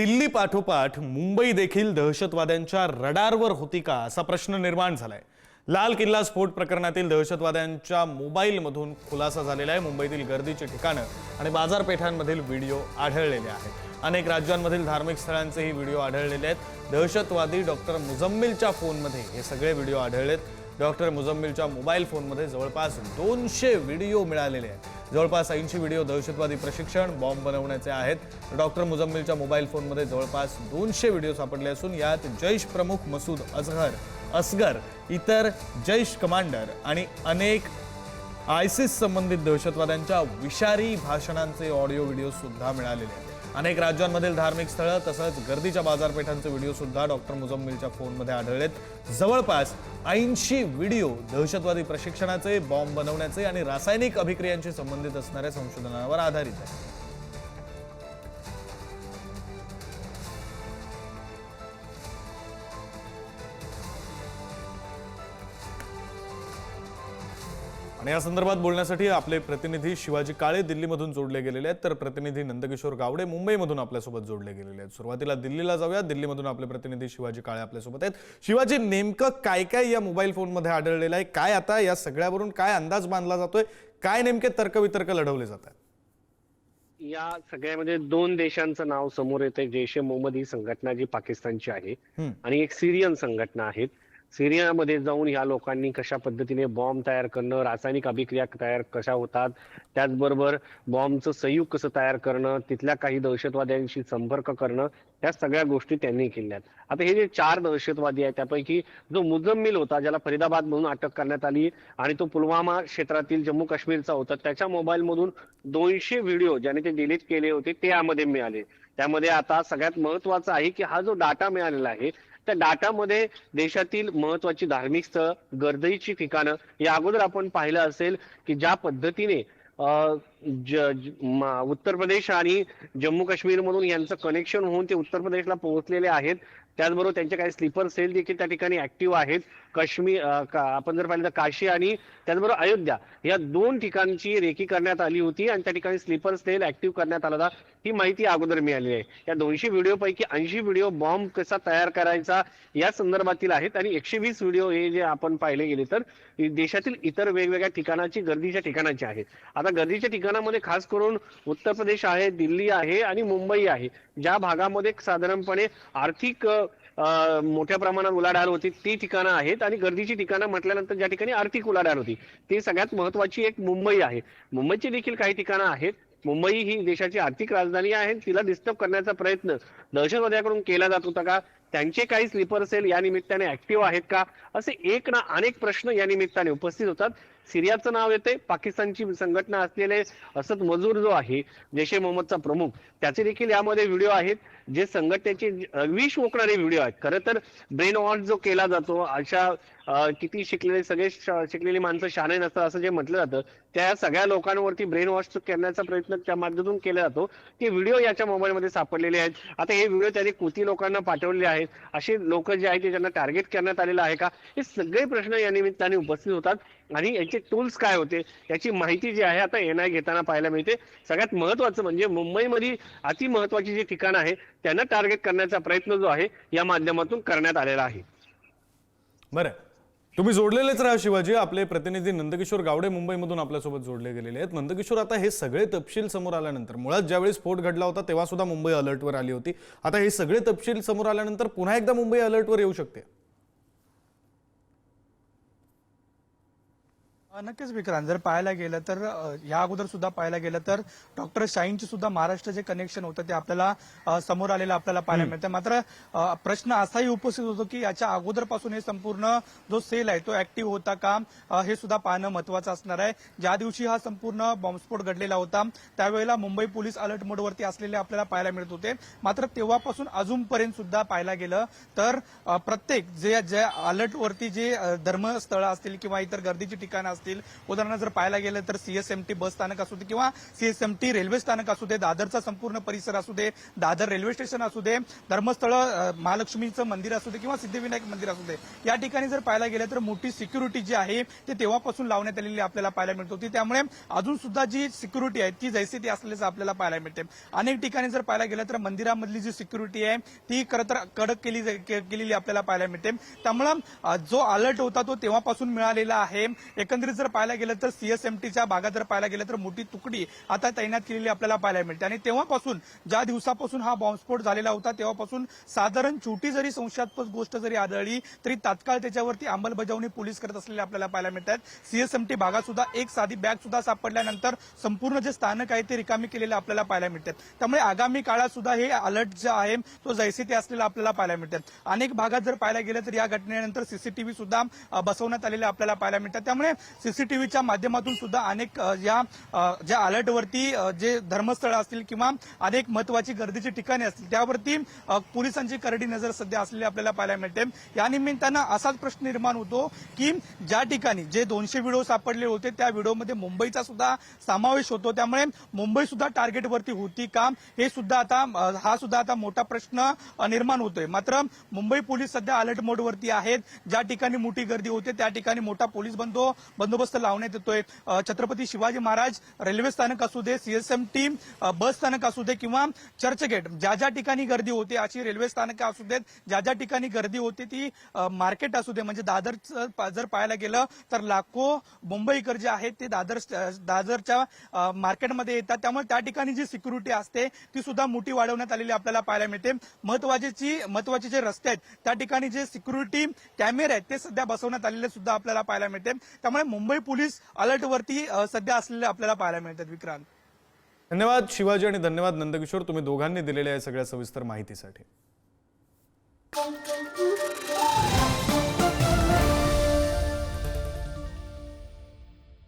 दिल्ली पाठोपाठ मुंबई देखील दहशतवाद्यांच्या रडारवर होती का असा प्रश्न निर्माण झालाय. लाल किल्ला स्फोट प्रकरणातील दहशतवाद्यांच्या मोबाईलमधून खुलासा झालेला आहे. मुंबईतील गर्दीची ठिकाणं आणि बाजारपेठांमधील व्हिडिओ आढळलेले आहेत. अनेक राज्यांमधील धार्मिक स्थळांचेही व्हिडिओ आढळलेले आहेत. दहशतवादी डॉक्टर मुजम्मिलच्या फोनमध्ये हे सगळे व्हिडिओ आढळलेत. डॉक्टर मुजम्मिलच्या मोबाईल फोनमध्ये जवळपास दोनशे व्हिडिओ मिळालेले आहेत. जवळपास ऐंशी व्हिडिओ दहशतवादी प्रशिक्षण बॉम्ब बनवण्याचे आहेत. डॉक्टर मुजम्मिलच्या मोबाईल फोनमध्ये जवळपास दोनशे व्हिडिओ सापडले असून यात जैश प्रमुख मसूद अजहर असगर इतर जैश कमांडर आणि अनेक आयसिस संबंधित दहशतवाद्यांच्या विषारी भाषणांचे ऑडिओ व्हिडिओ सुद्धा मिळालेले आहेत. अनेक राज्यांमधील धार्मिक स्थळं तसंच गर्दीच्या बाजारपेठांचे व्हिडिओ सुद्धा डॉक्टर मुजम्मिलच्या फोनमध्ये आढळलेत. जवळपास ऐंशी व्हिडिओ दहशतवादी प्रशिक्षणाचे बॉम्ब बनवण्याचे आणि रासायनिक अभिक्रियांशी संबंधित असणाऱ्या संशोधनावर आधारित आहे आणि या संदर्भात बोलण्यासाठी आपले प्रतिनिधी शिवाजी काळे दिल्लीमधून जोडले गेलेले आहेत. तर प्रतिनिधी नंदकिशोर गावडे मुंबईमधून आपल्यासोबत जोडले गेलेले आहेत. सुरुवातीला दिल्लीला जाऊया. दिल्लीमधून आपले प्रतिनिधी शिवाजी काळे आपल्यासोबत आहेत. शिवाजी नेमकं काय काय या मोबाईल फोनमध्ये आढळलेलं आहे? काय आता या सगळ्यावरून काय अंदाज बांधला जातोय? काय नेमके तर्कवितर्क लढवले जात आहेत? या सगळ्यामध्ये दोन देशांचं नाव समोर येते जैश ए मोहम्मद ही संघटना जी पाकिस्तानची आहे. आणि एक सिरियन संघटना आहेत सिरियामध्ये जाऊन ह्या लोकांनी कशा पद्धतीने बॉम्ब तयार करणं रासायनिक अभिक्रिया तयार कशा होतात त्याचबरोबर बॉम्बचं संयुग कसं तयार करणं तिथल्या काही दहशतवाद्यांशी संपर्क करणं या सगळ्या गोष्टी त्यांनी केल्यात. आता हे जे चार दहशतवादी आहेत त्यापैकी जो मुजम्मिल होता ज्याला फरीदाबाद म्हणून अटक करण्यात आली आणि तो पुलवामा क्षेत्रातील जम्मू काश्मीरचा होता त्याच्या मोबाईल मधून दोनशे व्हिडिओ ज्याने ते डिलीट केले होते ते यामध्ये मिळाले. त्यामध्ये आता सगळ्यात महत्वाचं आहे की हा जो डाटा मिळालेला आहे त्या डाटामध्ये देशातील महत्वाची धार्मिक स्थळ गर्दीची ठिकाणं या अगोदर आपण पाहिलं असेल की ज्या पद्धतीने अं, उत्तर प्रदेश आणि जम्मू काश्मीर मधून यांचं कनेक्शन होऊन ते उत्तर प्रदेशला पोहोचलेले आहेत. त्याचबरोबर त्यांचे काही स्लीपर सेल देखील त्या ठिकाणी ऍक्टिव्ह आहेत. काश्मीर का- आपण जर पाहिलं तर काशी आणि त्याचबरोबर अयोध्या या दोन ठिकाणची रेकी करण्यात आली होती आणि त्या ठिकाणी स्लीपर सेल ऍक्टिव्ह करण्यात आला होता. ही माहिती अगोदर मिळाली आहे. या दोनशे व्हिडिओ पैकी ऐंशी व्हिडिओ बॉम्ब कसा तयार करायचा या संदर्भातील आहेत आणि एकशे वीस व्हिडिओ हे जे आपण पाहिले गेले तर देशातील इतर वेगवेगळ्या ठिकाणाची गर्दीच्या ठिकाणाची आहेत. आता गर्दीच्या ठिकाणामध्ये खास करून उत्तर प्रदेश आहे दिल्ली आहे आणि मुंबई आहे. ज्या भागामध्ये साधारणपणे आर्थिक मोठ्या प्रमाणात उलाढाल होती. ती ठिकाणं आहेत आणि गर्दीची ठिकाणं म्हटल्यानंतर ज्या ठिकाणी आर्थिक उलाढाल होती. ती सगळ्यात महत्वाची एक मुंबई आहे. मुंबईची देखील काही ठिकाणं आहेत. मुंबई ही देशाची आर्थिक राजधानी आहे. तिला डिस्टर्ब करण्याचा प्रयत्न दहशतवाद्याकडून केला जात होता का? त्यांचे काही स्लीपर सेल या निमित्ताने ऍक्टिव्ह आहेत का? असे एक ना अनेक प्रश्न या निमित्ताने उपस्थित होतात. सिरियाचं नाव येते पाकिस्तानची संघटना असलेले असद मजूर जो आहे जैश ए मोहम्मदचा प्रमुख त्याचे देखील यामध्ये व्हिडिओ आहेत. जे संघटनेचे विष ओकणारे व्हिडिओ आहेत. खरं तर ब्रेन वॉश जो केला जातो अशा किती शिकलेले सगळे श- शिकलेली माणसं शहाणे नसतात असं जे म्हटलं जातं त्या सगळ्या लोकांवरती ब्रेन वॉश करण्याचा प्रयत्न त्या माध्यमातून केला जातो. ते व्हिडिओ याच्या मोबाईलमध्ये सापडलेले आहेत. आता हे व्हिडिओ त्याने कृती लोकांना पाठवलेले आहेत. असे लोक जे आहेत ते ज्यांना टार्गेट करण्यात आलेलं आहे का? हे सगळे प्रश्न या निमित्ताने उपस्थित होतात. आणि याचे टूल्स काय होते? याची माहिती जी आहे आता एनआय घेताना पाहायला मिळते. सगळ्यात महत्वाचं म्हणजे मुंबईमध्ये अति महत्वाची जी ठिकाणं आहे त्यांना टार्गेट करण्याचा प्रयत्न जो आहे या माध्यमातून करण्यात आलेला आहे. बरं. तुम्ही जोडलेलेच राहा शिवाजी. आपले प्रतिनिधी नंदकिशोर गावडे मुंबईमधून आपल्यासोबत जोडले गेलेले आहेत. नंदकिशोर आता हे सगळे तपशील समोर आल्यानंतर मुळात ज्यावेळी स्फोट घडला होता तेव्हा सुद्धा मुंबई अलर्टवर आली होती. आता हे सगळे तपशील समोर आल्यानंतर पुन्हा एकदा मुंबई अलर्टवर येऊ शकते. नक्कीच विक्रांत. जर पाहायला गेलं तर या अगोदर सुद्धा पाहायला गेलं तर डॉक्टर शाहींचे सुद्धा महाराष्ट्र जे कनेक्शन होतं ते आपल्याला समोर आलेलं आपल्याला पाहायला मिळतं. मात्र प्रश्न असाही उपस्थित होतो की याच्या अगोदरपासून हे संपूर्ण जो सेल आहे तो ऍक्टिव्ह होता का हे सुद्धा पाहणं महत्वाचं असणार आहे. ज्या दिवशी हा संपूर्ण बॉम्बस्फोट घडलेला होता त्यावेळेला मुंबई पोलीस अलर्ट मोडवरती असलेले आपल्याला पाहायला मिळत होते. मात्र तेव्हापासून अजूनपर्यंत सुद्धा पाहायला गेलं तर प्रत्येक जे ज्या अलर्टवरती जे धर्मस्थळं असतील किंवा इतर गर्दीची ठिकाणं असतील. उदाहरणार्थ जर पाहायला गेलं तर सीएसएमटी बस स्थानक असू दे किंवा सीएसएमटी रेल्वे स्थानक असू दे दादरचा संपूर्ण परिसर असू दे दादर रेल्वे स्टेशन असू दे धर्मस्थळ महालक्ष्मीचं मंदिर असू दे किंवा सिद्धिविनायक मंदिर असू दे. या ठिकाणी जर पाहायला गेलं तर मोठी सिक्युरिटी जी आहे ती तेव्हापासून लावण्यात आलेली आपल्याला पाहायला मिळत. होती. त्यामुळे अजून सुद्धा जी सिक्युरिटी आहे ती जैसे ती असल्याचं आपल्याला पाहायला मिळते. अनेक ठिकाणी जर पाहायला गेलं तर मंदिरामधली जी सिक्युरिटी आहे ती खरं तर कडक केली केलेली आपल्याला पाहायला मिळते. त्यामुळं जो अलर्ट होता तो तेव्हापासून मिळालेला आहे. एकंदरीत जर पाहायला गेलं तर सीएसएमटीच्या भागात जर पाहायला गेलं तर मोठी तुकडी आता तैनात केलेली आपल्याला पाहायला मिळते. आणि तेव्हापासून ज्या दिवसापासून हा बॉम्बस्फोट झालेला होता तेव्हापासून साधारण छोटी जरी संशयास्पद गोष्ट जरी आढळली तरी तात्काळ त्याच्यावरती अंमलबजावणी पोलीस करत असलेले आपल्याला पाहायला मिळतात. सीएसएमटी भागात सुद्धा एक साधी बॅग सुद्धा सापडल्यानंतर संपूर्ण जे स्थानक आहे ते रिकामी केलेले आपल्याला पाहायला मिळतात. त्यामुळे आगामी काळात सुद्धा हे अलर्ट जे आहे तो जैसे ते असलेला आपल्याला पाहायला मिळतात. अनेक भागात जर पाहायला गेलं तर या घटनेनंतर सीसीटीव्ही सुद्धा बसवण्यात आलेले आपल्याला पाहायला मिळतात. त्यामुळे सीसीटीव्हीच्या माध्यमातून सुद्धा अनेक या ज्या अलर्टवरती जे धर्मस्थळ असतील किंवा अनेक महत्वाची गर्दीची ठिकाणे असतील त्यावरती पोलिसांची करडी नजर सध्या असलेली आपल्याला पाहायला मिळते. या निमित्तानं असाच प्रश्न निर्माण होतो की ज्या ठिकाणी जे दोनशे व्हिडिओ सापडले होते त्या व्हिडिओमध्ये मुंबईचा सुद्धा समावेश होतो. त्यामुळे मुंबई सुद्धा टार्गेटवरती होती का? हे सुद्धा आता हा सुद्धा आता मोठा प्रश्न निर्माण होतोय. मात्र मुंबई पोलीस सध्या अलर्ट मोडवरती आहेत. ज्या ठिकाणी मोठी गर्दी होते त्या ठिकाणी मोठा पोलीस बंदो बंदोबस्त लावण्यात येतोय. छत्रपती शिवाजी महाराज रेल्वे स्थानक असू दे सीएसएम टीम बस स्थानक असू दे किंवा चर्चगेट ज्या ज्या ठिकाणी गर्दी होते अशी रेल्वे स्थानकं असू देत ज्या ज्या ठिकाणी गर्दी होते ती मार्केट असू दे म्हणजे दादर जर पाहायला गेलं तर लाखो मुंबईकर जे आहेत ते दादर दादरच्या मार्केटमध्ये येतात. त्यामुळे त्या ठिकाणी जी सिक्युरिटी असते ती सुद्धा मोठी वाढवण्यात आलेली आपल्याला पाहायला मिळते. महत्वाची महत्त्वाचे जे रस्ते आहेत त्या ठिकाणी जे सिक्युरिटी कॅमेरे आहेत ते सध्या बसवण्यात आलेले सुद्धा आपल्याला पाहायला मिळते. त्यामुळे मुंबई पोलीस अलर्टवरती सध्या असलेले आपल्याला पाहायला मिळतात विक्रांत. धन्यवाद शिवाजी आणि धन्यवाद नंदकिशोर. तुम्ही दोघांनी दिलेल्या या सगळ्या सविस्तर माहितीसाठी.